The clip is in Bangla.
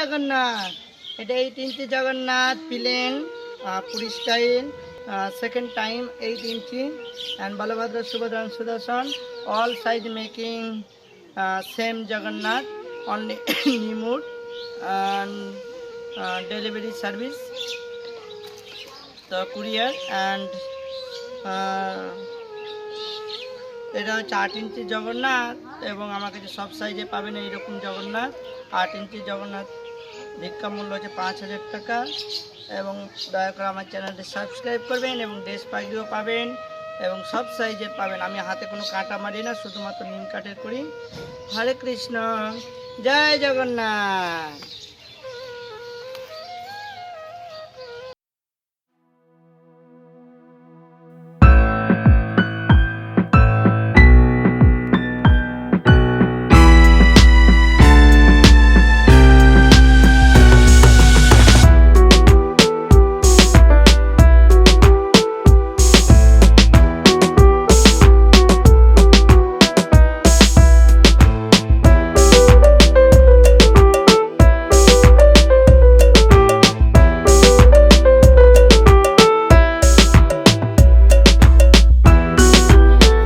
জগন্নাথ। এটা এই তিনটি Jagannath, plain Puri style second time eight inch and Balabhadra Subhadra Sudarshan all size making same Jagannath only নিমুড and delivery service তো কুরিয়ার অ্যান্ড এটা হচ্ছে আট ইঞ্চি জগন্নাথ, এবং আমার কাছে সব সাইজে পাবেন এইরকম জগন্নাথ, আট ইঞ্চি জগন্নাথ। ভিক্ষা মূল্য হচ্ছে পাঁচ হাজার টাকা। এবং দয়া করে আমার চ্যানেলটি সাবস্ক্রাইব করবেন এবং ড্রেস পাখিও পাবেন এবং সব সাইজের পাবেন। আমি হাতে কোনো কাঁটা মারি না, শুধুমাত্র নিম কাঠের করি। হরে কৃষ্ণ। জয় জগন্নাথ।